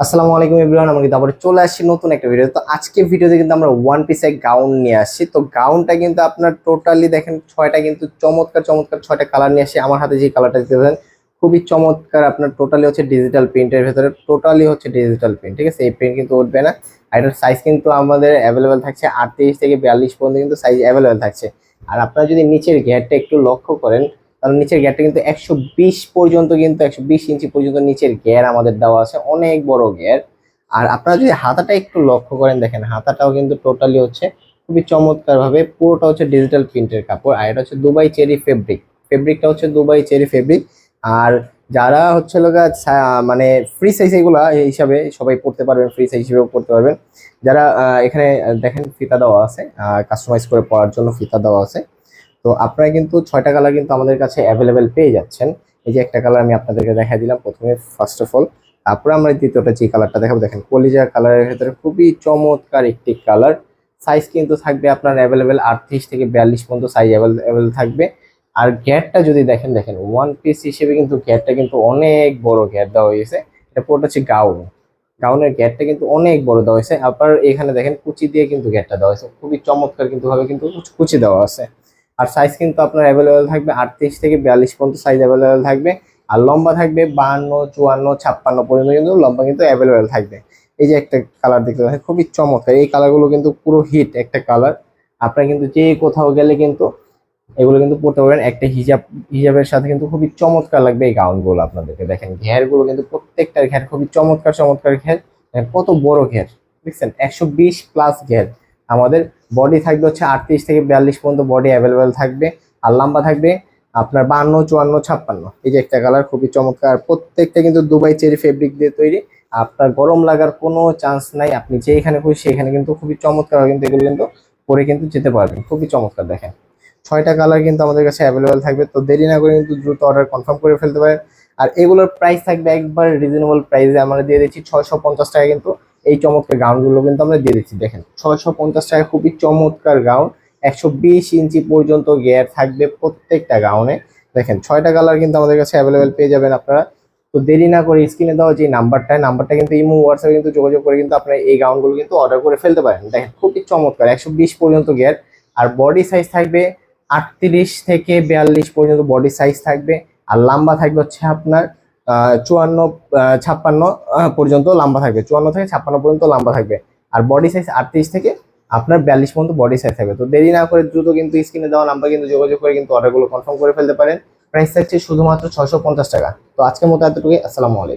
আসসালামু আলাইকুম এভরিওয়ান, আমরা কিন্তু আবার চলে আসছি নতুন একটা ভিডিও তো। আজকে ভিডিওতে কিন্তু আমরা ওয়ান পিসের গাউন নিয়ে আসছি। তো গাউনটা কিন্তু আপনার টোটালি দেখেন, ছয়টা কিন্তু চমৎকার চমৎকার ছয়টা কালার নিয়ে আসছি। আমার হাতে যে কালারটা দিতে পারেন খুবই চমৎকার আপনার টোটালি হচ্ছে ডিজিটাল প্রিন্টের ভেতরে টোটালি হচ্ছে ডিজিটাল প্রিন্ট ঠিক আছে? এই প্রিন্ট কিন্তু উঠবে না। আর এটার সাইজ কিন্তু আমাদের অ্যাভেলেবেল থাকছে আটত্রিশ থেকে বিয়াল্লিশ পর্যন্ত কিন্তু সাইজ অ্যাভেলেবেল থাকছে। আর আপনারা যদি নিচের ঘেরটা একটু লক্ষ্য করেন কারণ নিচের গ্যারটা কিন্তু একশো বিশ পর্যন্ত কিন্তু, একশো বিশ ইঞ্চি পর্যন্ত নিচের গ্যার আমাদের দেওয়া আছে, অনেক বড় গ্যার আর আপনারা যদি হাতাটা একটু লক্ষ্য করেন, দেখেন হাতাটাও কিন্তু টোটালি হচ্ছে খুবই চমৎকার ভাবে পুরোটা হচ্ছে ডিজিটাল প্রিন্টের কাপড়, আর এটা হচ্ছে দুবাই চেরি ফেব্রিক ফেব্রিকটা হচ্ছে দুবাই চেরি ফেব্রিক আর যারা হচ্ছে লোকা মানে ফ্রি সাইজ এগুলা হিসাবে সবাই পড়তে পারবেন ফ্রি সাইজ হিসেবেও পড়তে পারবেন। যারা এখানে দেখেন ফিতা দেওয়া আছে কাস্টমাইজ করে পড়ার জন্য ফিতা দেওয়া আছে। তো আপনারা কিন্তু ছয়টা কালার কিন্তু আমাদের কাছে অ্যাভেলেবেল পেয়ে যাচ্ছেন। এই যে একটা কালার আমি আপনাদেরকে দেখাই দিলাম প্রথমে ফার্স্ট অফ অল তারপরে আমরা দ্বিতীয়টা যে কালারটা দেখাবো, দেখেন কলিজা কালারের ভেতরে খুবই চমৎকার একটি কালার সাইজ কিন্তু থাকবে আপনার অ্যাভেলেবেল আটত্রিশ থেকে বিয়াল্লিশ পর্যন্ত সাইজ অ্যাভেলেবেল থাকবে। আর গ্যাটটা যদি দেখেন দেখেন ওয়ান পিস হিসেবে কিন্তু গ্যাটটা কিন্তু অনেক বড় গ্যাট দেওয়া হয়েছে। এটা পুরোটা হচ্ছে গাউন গাউনের গ্যাটটা কিন্তু অনেক বড় দেওয়া হয়েছে। আবার এখানে দেখেন কুচি দিয়ে কিন্তু গ্যাটটা দেওয়া হয়েছে। খুবই চমৎকার কিন্তু ভাবে কিন্তু কুচি দেওয়া আছে। আর সাইজ কিন্তু আপনার অ্যাভেলেবেল থাকবে আটত্রিশ থেকে বিয়াল্লিশ পর্যন্ত সাইজ অ্যাভেলেবেল থাকবে। আর লম্বা থাকবে বাহান্ন, চুয়ান্ন, ছাপ্পান্ন পর্যন্ত কিন্তু লম্বা কিন্তু অ্যাভেলেবেল থাকবে। এই যে একটা কালার দেখতে পাচ্ছেন, খুবই চমৎকার। এই কালারগুলো কিন্তু পুরো হিট একটা কালার আপনারা কিন্তু যে কোথাও গেলে কিন্তু এগুলো কিন্তু পড়তে পারবেন। একটা হিজাব হিজাবের সাথে কিন্তু খুবই চমৎকার লাগবে এই গাউনগুলো আপনাদেরকে দেখেন। ঘেরগুলো কিন্তু প্রত্যেকটার ঘের, খুবই চমৎকার চমৎকার ঘের। কত বড় ঘের, দেখছেন? একশো বিশ প্লাস ঘের। আমাদের বডি থাকবে হচ্ছে আটত্রিশ থেকে বিয়াল্লিশ পর্যন্ত বডি অ্যাভেলেবেল থাকবে আর লম্বা থাকবে আপনার বান্ন চুয়ান্ন, ছাপ্পান্ন। এই যে একটা কালার খুবই চমৎকার। প্রত্যেকটা কিন্তু দুবাই চেরি ফেব্রিক দিয়ে তৈরি। আপনার গরম লাগার কোনো চান্স নাই। আপনি যেখানে খুশি সেখানে কিন্তু খুবই চমৎকার কিন্তু এগুলো কিন্তু পরে কিন্তু যেতে পারবেন। খুবই চমৎকার দেখেন। ছয়টা কালার কিন্তু আমাদের কাছে অ্যাভেলেবেল থাকবে। তো দেরি না করে কিন্তু দ্রুত অর্ডার কনফার্ম করে ফেলতে পারেন। আর এগুলোর প্রাইস থাকবে একবার রিজনেবল প্রাইসে আমরা দিয়ে দিচ্ছি ছয়শো পঞ্চাশ টাকা কিন্তু এই চমৎকার গাউনগুলো কিন্তু আমরা দিয়ে দিচ্ছি। দেখেন, ছয়শো পঞ্চাশ টাকা খুবই চমৎকার গাউন একশো বিশ ইঞ্চি পর্যন্ত গিয়ার থাকবে প্রত্যেকটা গাউনে দেখেন, ছয়টা কালার কিন্তু আমাদের কাছে অ্যাভেলেবেল পেয়ে যাবেন আপনারা। তো দেরি না করে স্ক্রিনে দেওয়া যে নাম্বারটা নাম্বারটা কিন্তু ইমো হোয়াটসঅ্যাপে কিন্তু যোগাযোগ করে কিন্তু আপনারা এই গাউনগুলো কিন্তু অর্ডার করে ফেলতে পারেন। দেখেন, খুবই চমৎকার, একশো বিশ পর্যন্ত গিয়ার আর বডি সাইজ থাকবে আটত্রিশ থেকে বিয়াল্লিশ পর্যন্ত বডি সাইজ থাকবে। আর লম্বা থাকবে হচ্ছে আপনার চুয়ান্ন ছাপ্পান্ন পর্যন্ত লম্বা থাকবে। চুয়ান্ন থেকে ছাপ্পান্ন পর্যন্ত লম্বা থাকবে। আর বডি সাইজ আটত্রিশ থেকে আপনার বিয়াল্লিশ পর্যন্ত বডি সাইজ থাকবে। তো দেরি না করে দ্রুত কিন্তু স্ক্রিনে দেওয়া নাম্বার কিন্তু যোগাযোগ করে কিন্তু অর্ডারগুলো কনফার্ম করে ফেলতে পারেন। প্রাইস থাকছে শুধুমাত্র ছশো টাকা। তো আজকের মতো এতটুকুই। আসসালামু আলাইকুম।